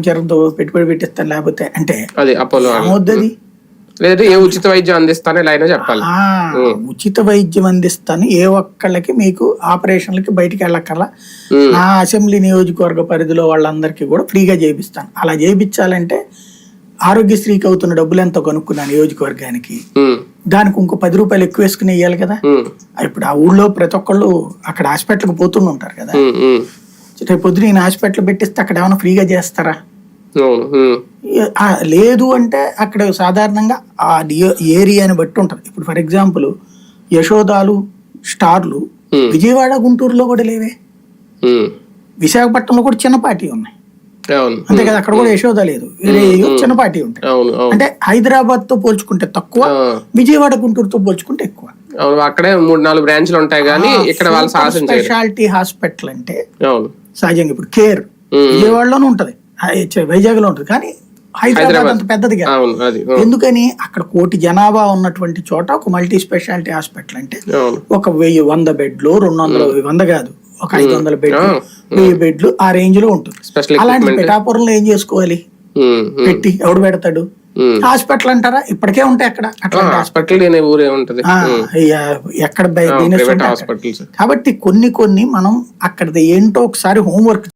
జ్వరంతో పెట్టుబడి పెట్టిస్తాను లేకపోతే అంటే అది అపోలో లేదంటే ఏ ఉచిత వైద్యం అందిస్తానో ఇలా అయినా చెప్పాలి. ఉచిత వైద్యం అందిస్తాను. ఏ ఒక్కళ్ళకి మీకు ఆపరేషన్లకి బయటికి వెళ్ళక్కర్లా. నా అసెంబ్లీ నియోజకవర్గ పరిధిలో వాళ్ళందరికీ కూడా ఫ్రీగా చేయిస్తాను అలా చేయించాలంటే ఆరోగ్యశ్రీకి అవుతున్న డబ్బులు ఎంతో కనుక్కున్నాను నియోజకవర్గానికి? దానికి ఇంకో పది రూపాయలు ఎక్కువ వేసుకుని ఇవ్వాలి కదా? ఇప్పుడు ఆ ఊళ్ళో ప్రతి ఒక్కళ్ళు అక్కడ హాస్పిటల్కి పోతుండి ఉంటారు కదా. రేపు పొద్దున నేను హాస్పిటల్ పెట్టిస్తే అక్కడ ఏమైనా ఫ్రీగా చేస్తారా? లేదు అంటే అక్కడ సాధారణంగా ఆ ఏరియాని బట్టి ఉంటుంది. ఇప్పుడు ఫర్ ఎగ్జాంపుల్ యశోదాలు స్టార్లు. విజయవాడ గుంటూరులో కూడా లేవే. విశాఖపట్నంలో కూడా చిన్న పార్టీ ఉన్నాయి. అంతే కదా అక్కడ కూడా యశోద లేదు. వేరే ఏయో చిన్న పార్టీ ఉంటాయి అంటే హైదరాబాద్తో పోల్చుకుంటే తక్కువ విజయవాడ గుంటూరుతో పోల్చుకుంటే ఎక్కువ. అక్కడే మూడు నాలుగు బ్రాంచ్లు ఉంటాయి కానీ ఇక్కడ స్పెషాలిటీ హాస్పిటల్ అంటే సహజంగా ఇప్పుడు కేర్ విజయవాడలోనే ఉంటది. వైజాగ్లో ఉంటది. కానీ హైదరాబాద్ అంత పెద్దది కాదు. ఎందుకని అక్కడ కోటి జనాభా ఉన్నటువంటి చోట ఒక మల్టీ స్పెషాలిటీ హాస్పిటల్ అంటే ఒక వెయ్యి వంద బెడ్లు రెండు వందల వంద కాదు ఒక ఐదు వందల బెడ్లు వెయ్యి బెడ్లు ఆ రేంజ్లో ఉంటుంది అలాంటి పిఠాపురంలో ఏం చేసుకోవాలి? పెట్టి ఎవడు పెడతాడు. హాస్పిటల్ అంటారా? ఇప్పటికే ఉంటాయి అక్కడ. అట్లా హాస్పిటల్ లేని ఊరే ఉంటది? ఎక్కడ హాస్పిటల్స్. కాబట్టి కొన్ని కొన్ని మనం అక్కడది ఏంటో ఒకసారి హోంవర్క్